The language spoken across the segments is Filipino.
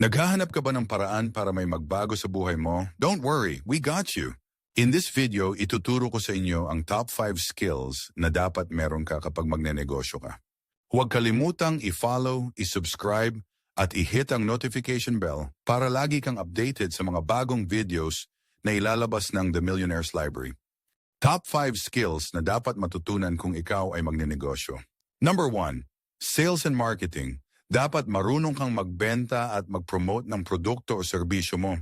Naghahanap ka ba ng paraan para may magbago sa buhay mo? Don't worry, we got you. In this video, ituturo ko sa inyo ang top 5 skills na dapat meron ka kapag magnenegosyo ka. Huwag kalimutang i-follow, i-subscribe, at i-hit ang notification bell para lagi kang updated sa mga bagong videos na ilalabas ng The Millionaire's Library. Top 5 skills na dapat matutunan kung ikaw ay magnenegosyo. Number 1. Sales and Marketing. Dapat marunong kang magbenta at mag-promote ng produkto o serbisyo mo.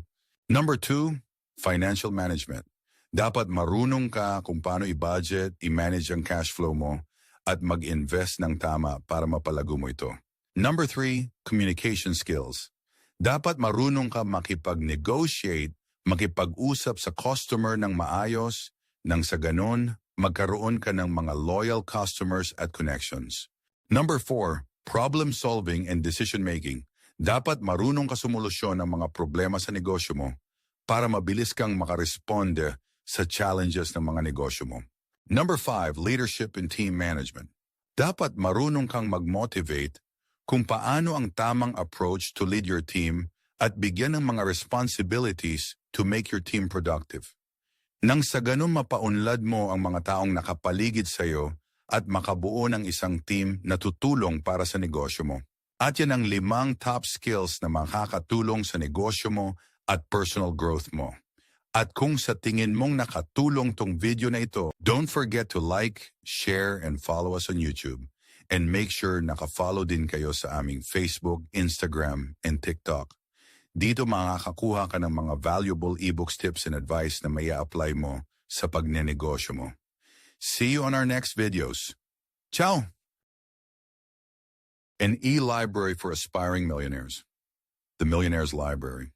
Number 2. Financial Management. Dapat marunong ka kung paano i-budget, i-manage ang cash flow mo, at mag-invest ng tama para mapalago mo ito. Number 3. Communication Skills. Dapat marunong ka makipag-negotiate, makipag-usap sa customer ng maayos, nang sa ganon, magkaroon ka ng mga loyal customers at connections. Number 4. Problem solving and decision making. Dapat marunong ka sumolusyon ng mga problema sa negosyo mo para mabilis kang makaresponde sa challenges ng mga negosyo mo. Number 5. Leadership and team management. Dapat marunong kang mag-motivate kung paano ang tamang approach to lead your team at bigyan ng mga responsibilities to make your team productive. Nang sa ganun mapaunlad mo ang mga taong nakapaligid sa iyo at makabuo ng isang team na tutulong para sa negosyo mo. At yan ang limang top skills na makakatulong sa negosyo mo at personal growth mo. At kung sa tingin mong nakatulong tong video na ito, don't forget to like, share, and follow us on YouTube. And make sure nakafollow din kayo sa aming Facebook, Instagram, and TikTok. Dito makakakuha ka ng mga valuable ebooks, tips, and advice na may apply mo sa pagnenegosyo mo. See you on our next videos. Ciao! An e-library for aspiring millionaires. The Millionaire's Library.